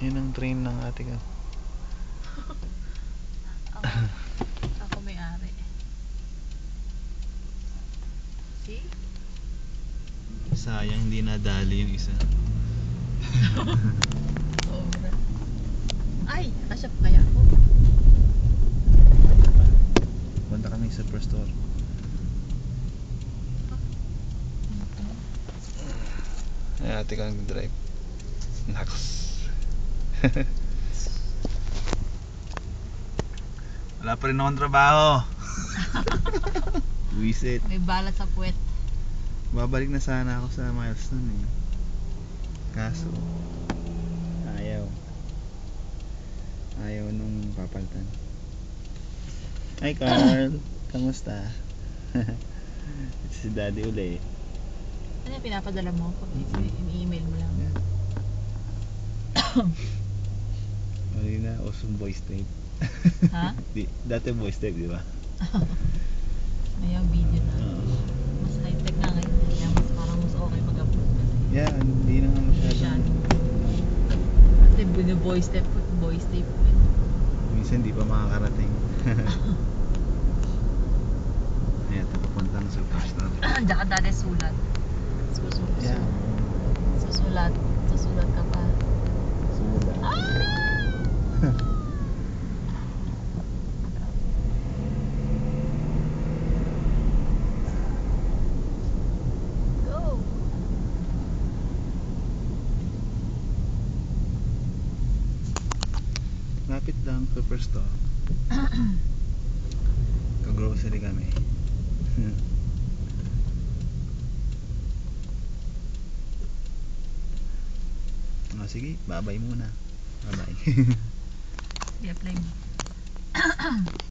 Yun ang train ng ate ko. Ako, ako may-ari. See? Sayang hindi nadali yung isa. Sobra. Ay, kasya pa kaya ako. Punta kami sa superstore. Ay, ate ko nag-drive. Naks. Wala pa rin akong trabaho. Wisit. May balat sa puwet. Babalik na sana ako sa milestone eh. Kaso, ayaw. Ayaw nung papalitan. Hi Carl! Kamusta? si daddy uli. Ano yung pinapadala mo? Ini-email mo lang. Mali na, awesome voice tape. Ha? di, dati voice tape, di ba? Ngayon video na. Oo. Mas high-tech na ngayon. Kaya mas parang mas okay mag-upload na. Yeah, hindi na nga masyado. Masyado. Kasi bino-voice tape ko, voice tape ko. Minsan di pa makakarating. Ayan, papunta ng superstore. Diyan ka dati sulat. Lapit lang, superstore. Ka-grocery kami. oh, sige, babay muna. Babay. I-apply mo.